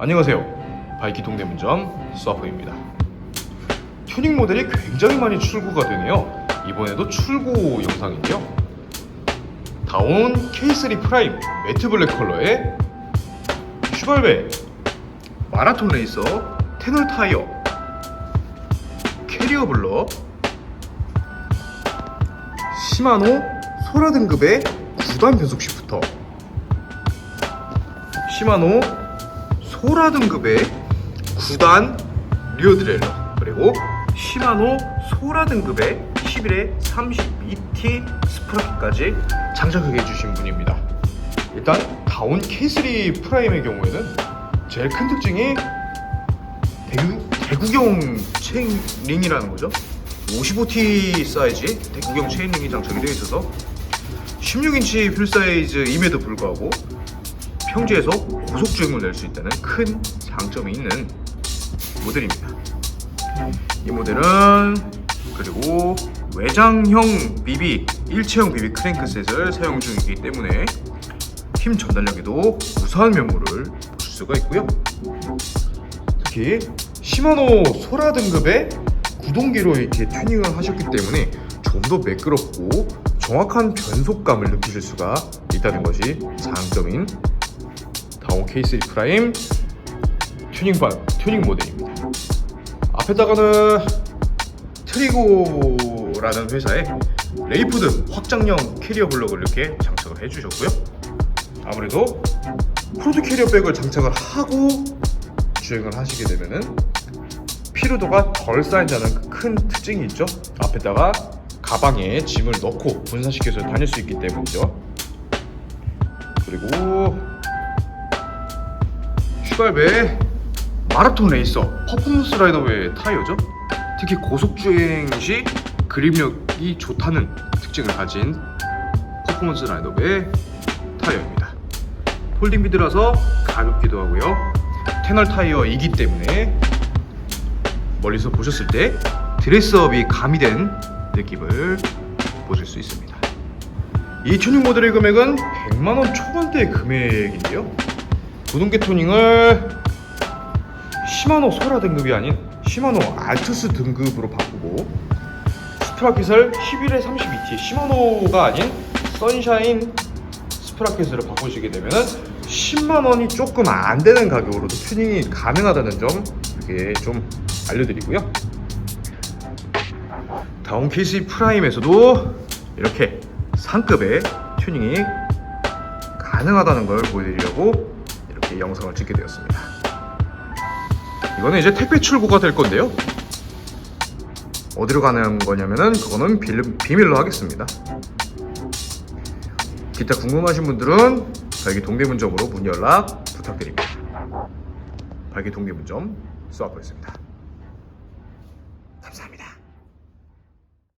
안녕하세요. 바이키 동대문점 스와프입니다. 튜닝 모델이 굉장히 많이 출고가 되네요. 이번에도 출고 영상인데요. 다운 K3 프라임 매트 블랙 컬러의 슈발베 마라톤 레이서 테널 타이어 캐리어 블러 시마노 소라 등급의 9단 변속 시프터 시마노 소라 등급의 9단 리어 드레일러 그리고 시마노 소라 등급의 11에 32T 스프라켓까지 장착하게 해주신 분입니다. 일단 다운 K3 프라임의 경우에는 제일 큰 특징이 대구, 대구경 체인링이라는 거죠. 55T 사이즈의 대구경 체인링이 장착이 되어 있어서 16인치 휠 사이즈임에도 불구하고 평지에서 고속 주행을 낼 수 있다는 큰 장점이 있는 모델입니다. 이 모델은 그리고 외장형 비비 일체형 비비 크랭크셋을 사용 중이기 때문에 힘 전달력에도 우수한 면모를 보실 수가 있고요. 특히 시마노 소라 등급의 구동기로 이렇게 튜닝을 하셨기 때문에 좀 더 매끄럽고 정확한 변속감을 느끼실 수가 있다는 것이 장점인 K3 프라임 튜닝반 튜닝 모델입니다. 앞에다가는 트리고라는 회사의 레이푸드 확장형 캐리어 블럭을 이렇게 장착을 해주셨고요. 아무래도 프로드 캐리어 백을 장착을 하고 주행을 하시게 되면은 피로도가 덜 쌓인다는 큰 특징이 있죠. 앞에다가 가방에 짐을 넣고 분산시켜서 다닐 수 있기 때문이죠. 그리고 슈발베 마라톤 레이서 퍼포먼스 라이더의 타이어죠. 특히 고속 주행 시 그립력이 좋다는 특징을 가진 퍼포먼스 라이더의 타이어입니다. 폴딩 비드라서 가볍기도 하고요. 테널 타이어이기 때문에 멀리서 보셨을 때 드레스업이 가미된 느낌을 보실 수 있습니다. 이 튜닝 모델의 금액은 100만 원 초반대 금액인데요. 구동계 투닝을 시마노 소라 등급이 아닌 시마노 알투스 등급으로 바꾸고 스프라켓을 11에 32T 시마노가 아닌 선샤인 스프라켓으로 바꾸시게 되면 10만 원이 조금 안 되는 가격으로도 튜닝이 가능하다는 점 이렇게 좀 알려드리고요. 다운 K3 프라임에서도 이렇게 상급의 튜닝이 가능하다는 걸 보여드리려고 이렇게 영상을 찍게 되었습니다. 이거는 이제 택배 출고가 될 건데요. 어디로 가는 거냐면은 그거는 빌- 비밀로 하겠습니다. 기타 궁금하신 분들은 발기 동대문점으로 문 연락 부탁드립니다. 발기 동대문점 수아퍼였습니다.